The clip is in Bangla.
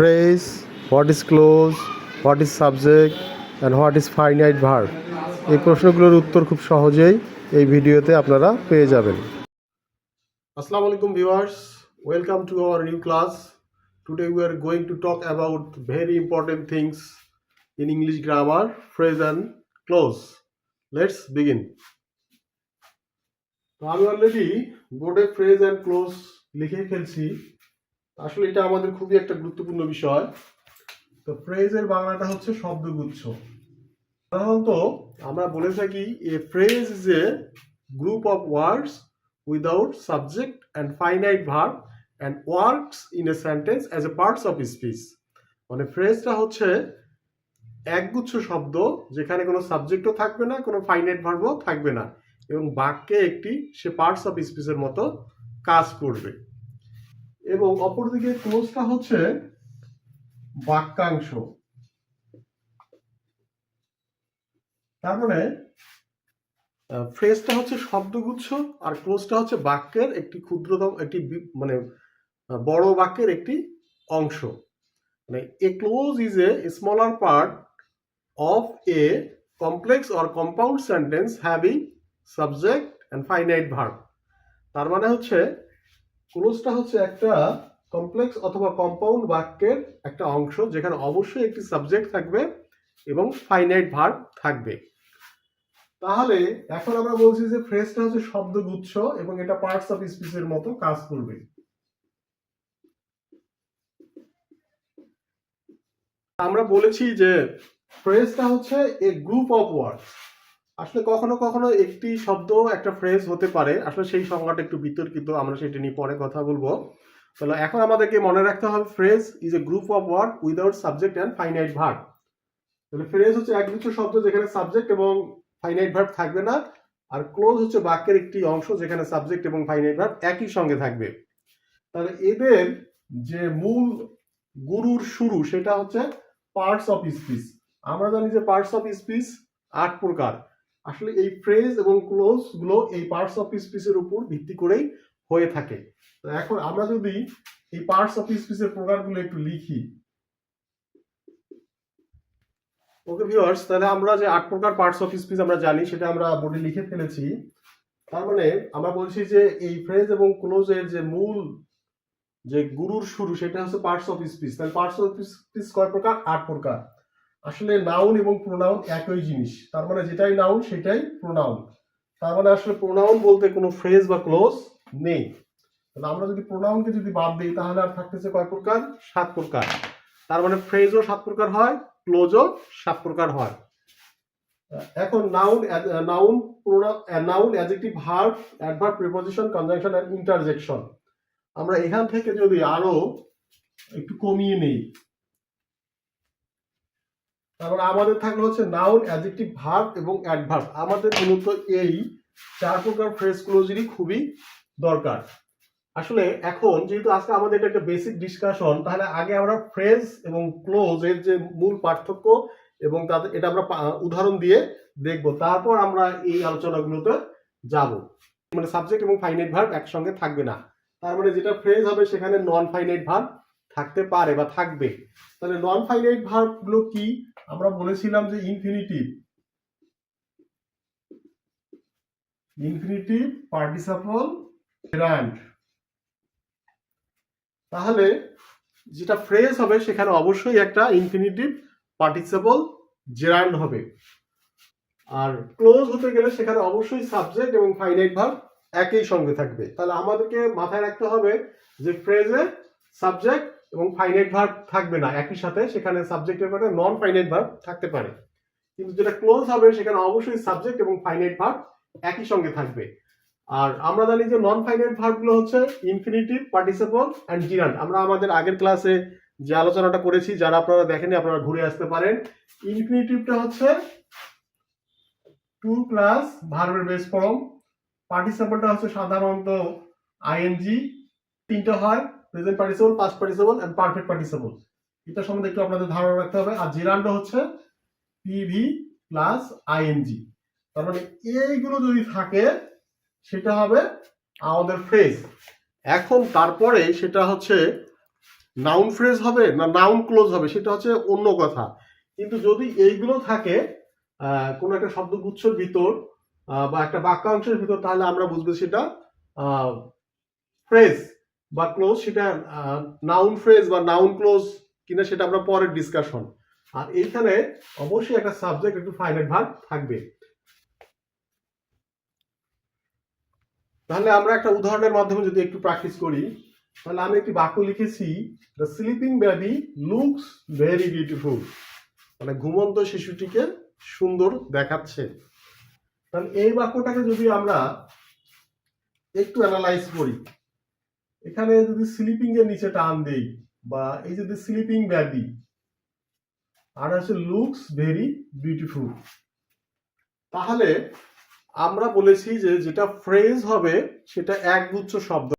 phrase, what is clause, what is subject, and what is finite verb? এই প্রশ্নগুলোর উত্তর খুব সহজেই এই ভিডিওতে আপনারা পেয়ে যাবেন। আসসালামু আলাইকুম viewers welcome to our new class today we are going to talk about very important things in English grammar phrase and clause let's begin তো আমি অলরেডি বোর্ডে ফ্রেজ অ্যান্ড ক্লোজ লিখে ফেলছি। আসলে এটা আমাদের খুবই একটা গুরুত্বপূর্ণ বিষয়। তো ফ্রেজের বাংলাটা হচ্ছে শব্দগুচ্ছ। সাধারণত আমরা বলে থাকি a phrase is a group of words without subject and finite verb and works in a sentence as a parts of speech মানে ফ্রেজটা হচ্ছে একগুচ্ছ শব্দ যেখানে কোনো সাবজেক্টও থাকবে না, কোনো ফাইনাইট ভার্বও থাকবে না এবং বাক্যে একটি সে পার্টস অফ স্পিচের মতো কাজ করবে। এবং অপরদিকে ক্লোজটা হচ্ছে বাক্যাংশ। তার মানে ফ্রেজটা হচ্ছে শব্দগুচ্ছ আর ক্লোজটা হচ্ছে বাক্যের একটি ক্ষুদ্রতম, একটি মানে বড় বাক্যের একটি অংশ। মানে a clause is a smaller part of a complex or compound sentence having subject and finite verb তার মানে হচ্ছে ক্লোজটা হচ্ছে একটা কমপ্লেক্স অথবা কম্পাউন্ড বাক্যের একটা অংশ, যেখানে অবশ্যই একটি সাবজেক্ট থাকবে এবং ফাইনাইট ভার্ব থাকবে। তাহলে এখন আমরা বলছি যে ফ্রেজটা হচ্ছে শব্দগুচ্ছ এবং এটা পার্টস অফ স্পিচের মতো কাজ করবে। আমরা বলেছি যে ফ্রেজটা হচ্ছে এ গ্রুপ অফ ওয়ার্ডস। আসলে কখনো কখনো একটি শব্দ, একটা ফ্রেজ হতে পারে। আসলে সেই সংজ্ঞাটা একটু বিতর্কিত, আমরা সেটা নিয়ে পরে কথা বলব। তাহলে এখন আমাদেরকে মনে রাখতে হবে phrase is a group of word without subject and finite verb তাহলে ফ্রেজ হচ্ছে একগুচ্ছ শব্দ যেখানে সাবজেক্ট এবং ফাইনাইট ভার্ব থাকবে না, আর ক্লোজ হচ্ছে বাক্যের একটি অংশ যেখানে সাবজেক্ট এবং ফাইনাইট ভার্ব একই সঙ্গে থাকবে। তাহলে এদের যে মূল গুরুর শুরু, সেটা হচ্ছে পার্টস অফ স্পিচ আমরা জানি যে পার্টস অফ স্পিচ আট প্রকার। আসলে এই ফ্রেজ এবং ক্লোজগুলো এই পার্টস অফ স্পিচের উপর ভিত্তি করেই হয়ে থাকে। তো এখন আমরা যদি এই পার্টস অফ স্পিচের প্রকারগুলো একটু লিখি। ওকে ভিউয়ার্স তাহলে আমরা যে আট প্রকার পার্টস অফ স্পিচ আমরা জানি, সেটা আমরা বোর্ডে লিখে ফেলেছি। তার মানে আমরা বলছি যে এই ফ্রেজ এবং ক্লোজের যে মূল যে গুরুর শুরু, সেটা হচ্ছে পার্টস অফ স্পিচ তাহলে পার্টস অফ স্পিচ কয় প্রকার? আট প্রকার। আসলে নাউন এবং প্রোনাউন একই জিনিস। তার মানে যেটাই নাউন সেটাই প্রোনাউন তার মানে আসলে প্রোনাউন বলতে কোনো ফ্রেজ বা ক্লোজ নেই। তাহলে আমরা যদি প্রোনাউনকে যদি বাদ দিই, তাহলে আর থাকতেছে কয় প্রকার? সাত প্রকার। তার মানে ফ্রেজও সাত প্রকার হয় ক্লোজও সাত প্রকার হয়। এখন noun noun pronoun noun adjective verb adverb preposition conjunction and interjection আমরা এখান থেকে যদি আরও একটু কমিয়ে নেই তারপর আমাদের থাকল হচ্ছে নাউন অ্যাডজেক্টিভ ভার্ব এবং অ্যাডভার্ব আমাদের মূলত এই চার প্রকার ফ্রেজ ক্লোজেরই খুবই দরকার। আসলে এখন যেহেতু আজকে আমাদের এটা একটা বেসিক ডিসকাশন তাহলে আগে আমরা ফ্রেজ এবং ক্লোজ এর যে মূল পার্থক্য এবং তাদের এটা আমরা উদাহরণ দিয়ে দেখব। তারপর আমরা এই আলোচনাগুলোতে যাব। মানে সাবজেক্ট এবং ফাইনাইট ভার্ব একসঙ্গে থাকবে না। তার মানে যেটা ফ্রেজ হবে সেখানে নন ফাইনাইট ভার্ব থাকতে পারে বা থাকবে। তাহলে নন ফাইনাইট ভার্বগুলো কি? আমরা বলেছিলাম যে ইনফিনিটিভ ইনফিনিটিভ পার্টিসিপল গ্র্যান্ড তাহলে যেটা ফ্রেজ হবে সেখানে অবশ্যই একটা ইনফিনিটিভ পার্টিসিপল জেরান্ড হবে। আর ক্লোজ হতে গেলে সেখানে অবশ্যই সাবজেক্ট এবং ফাইনাইট ভার্ব একই সঙ্গে থাকবে। তাহলে আমাদেরকে মাথায় রাখতে হবে যে ফ্রেজে সাবজেক্ট এবং ফাইনাইট ভার্ব থাকবে না, একই সাথে সেখানে সাবজেক্টের পরে নন ফাইনাইট ভার্ব থাকতে পারে। কিন্তু যেটা ক্লোজ হবে সেখানে অবশ্যই সাবজেক্ট এবং ফাইনাইট ভার্ব একই সঙ্গে থাকবে। আর আমরা জানি যে নন ফাইনাইট ভার্বগুলো হচ্ছে ইনফিনিটিভ পার্টিসিপল অ্যান্ড জিরান্ড আমরা আমাদের আগের ক্লাসে যে আলোচনাটা করেছি, যারা আপনারা দেখেনি আপনারা ঘুরে আসতে পারেন। ইনফিনিটিভটা হচ্ছে টু প্লাস ভার্বের বেস ফর্ম পার্টিসিপলটা হচ্ছে সাধারণত আইএনজি তিনটা হয়। Present participle past participle and perfect participle এটা সম্বন্ধে একটু আপনাদের ধারণা রাখতে হবে। আর জিরান্ড হচ্ছে পিভি প্লাস আইএনজি তার মানে এইগুলো যদি থাকে, সেটা হবে আমাদের ফ্রেজ এখন তারপরে সেটা হচ্ছে নাউন ফ্রেজ হবে না নাউন ক্লোজ হবে, সেটা হচ্ছে অন্য কথা। কিন্তু যদি এইগুলো থাকে কোনো একটা শব্দগুচ্ছর ভিতর বা একটা বাক্যাংশের ভিতর, তাহলে আমরা বুঝব সেটা ফ্রেজ বা ক্লোজ সেটা নাউন ফ্রেজ বা নাউন ক্লোজ কিনা সেটা আমরা পরের ডিসকাশন আর এইখানে অবশ্যই একটা সাবজেক্ট একটু ফাইনাইট ভাগ থাকবে। তাহলে আমরা একটা উদাহরণের মাধ্যমে যদি একটু প্র্যাকটিস করি, তাহলে আমি একটি বাক্য লিখেছি the sleeping baby looks very beautiful মানে ঘুমন্ত শিশুটিকে সুন্দর দেখাচ্ছে। তাহলে এই বাক্যটাকে যদি আমরা একটু অ্যানালাইজ করি এখানে যদি স্লিপিং এর নিচে টান দেই বা এই যদি স্লিপিং বেবি আর হচ্ছে লুকস ভেরি বিউটিফুল তাহলে আমরা বলেছি যে যেটা ফ্রেজ হবে সেটা একগুচ্ছ শব্দ।